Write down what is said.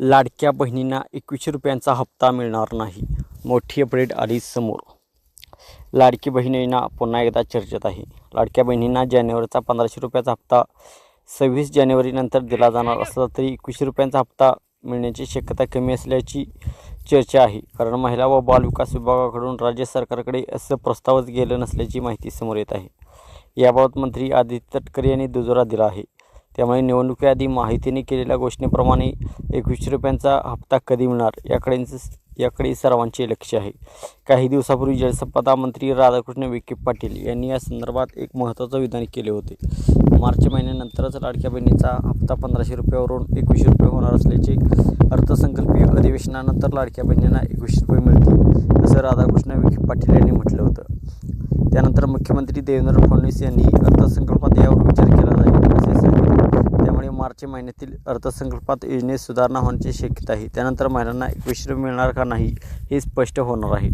लाडक्या बहिणींना एकवीसशे रुपयांचा हप्ता मिळणार नाही. मोठी अपडेट आली समोर. लाडकी बहिणींना पुन्हा एकदा चर्चेत आहे. लाडक्या बहिणींना जानेवारीचा पंधराशे रुपयाचा हप्ता सव्वीस जानेवारीनंतर दिला जाणार असला तरी एकवीसशे रुपयांचा हप्ता मिळण्याची शक्यता कमी असल्याची चर्चा आहे. कारण महिला व बाल विकास विभागाकडून राज्य सरकारकडे असं प्रस्तावच गेलं नसल्याची माहिती समोर येत आहे. याबाबत मंत्री आदित्य तटकरे यांनी दुजोरा दिला आहे. त्यामुळे निवडणुकीआधी माहितीने केलेल्या घोषणेप्रमाणे एकवीसशे रुपयांचा हप्ता कधी मिळणार याकडे याकडे सर्वांचे लक्ष आहे. काही दिवसापूर्वी जलसंपदा मंत्री राधाकृष्ण विखे पाटील यांनी या संदर्भात एक महत्त्वाचं विधान केले होते. मार्च महिन्यानंतरच लाडक्या बहिणीचा हप्ता पंधराशे रुपयावरून एकवीसशे रुपये होणार असल्याचे अर्थसंकल्पीय अधिवेशनानंतर लाडक्या बहिणींना एकवीसशे रुपये मिळतील असं राधाकृष्ण विखे पाटील यांनी म्हटलं होतं. त्यानंतर मुख्यमंत्री देवेंद्र फडणवीस यांनी अर्थसंकल्पात यावर विचार केला जाईल असे सांगितले त्यामुळे मार्च महिन्यातील अर्थसंकल्पात योजनेत सुधारणा होण्याची शक्यता आहे. त्यानंतर महिलांना एक विश्रम मिळणार का नाही हे स्पष्ट होणार आहे.